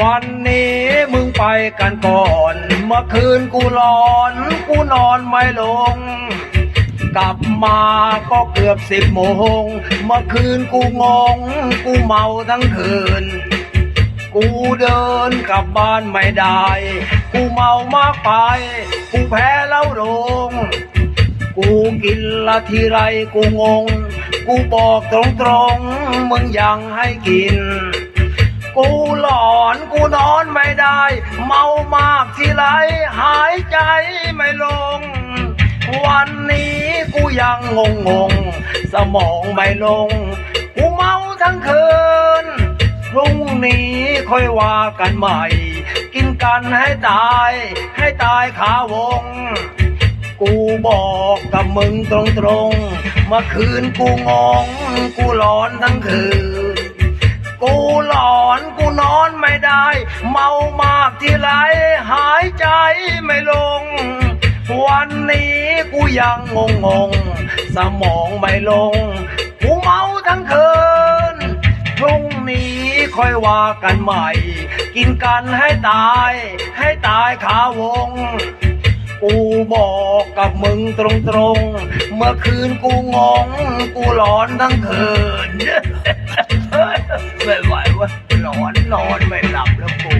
วันนี้มึงไปกันก่อน เมื่อคืนกูร้อน กูนอนไม่ลง กลับมาก็เกือบสิบโมง เมื่อคืนกูงง กูเมาทั้งคืน กูเดินกลับบ้านไม่ได้ กูเมามากไป กูแพ้แล้วลง กูกินละทีไรกูงง กูบอกตรงๆ มึงยังให้กิน กูหลอนกูนอน ได้ เมามากที่ไรหายใจไม่ลง วันนี้กูยังงงงๆสมองไม่ลง กูเมาทั้งคืนพรุ่งนี้ค่อยว่ากันใหม่ กินกันให้ตาย ให้ตายขาวง กูบอกกับมึงตรงๆเมื่อคืนกูงง กูร้อนทั้งคืน กูหลอนกูน ไม่ได้ เมามากที่ไรหายใจไม่ลง วันนี้กูยังงงงสมองไม่ลง กูเมาทั้งคืนพรุ่งนี้ค่อยว่ากันใหม่ กินกันให้ตาย ให้ตายขาวงกูบอกกับมึงตรงๆ เมื่อคืนกูงง กูหลอนทั้งคืน ไม่ไหววะหลอนนอนไม่หลับแล้วกู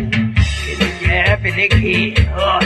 กินแย่เป็นไอ้ขี้เออ